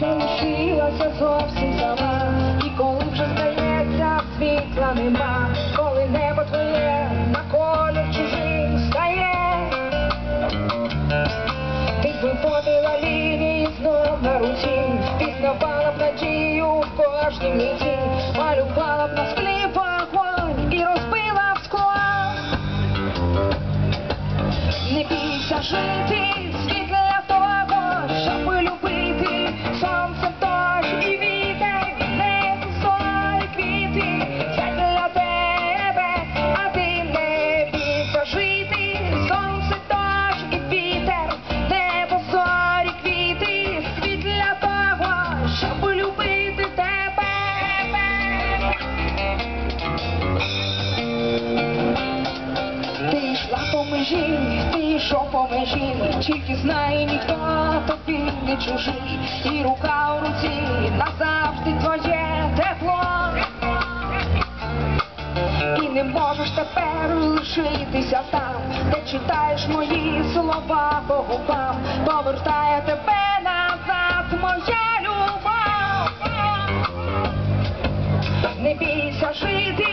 Залишилася зовсім сама, і коли вже здається, світла нема, коли небо твоє на колір чужим стає, ти на руці, пізнавала б надію в кожній миті, малювала б на Не бійся жити, ти йшов тільки знає ніхто тобі не чужий, і рука у руці назавжди твоє тепло. І не можеш тепер лишитися там, де читаєш мої слова по губам, повертає тебе назад, моя любов. Не бійся жити,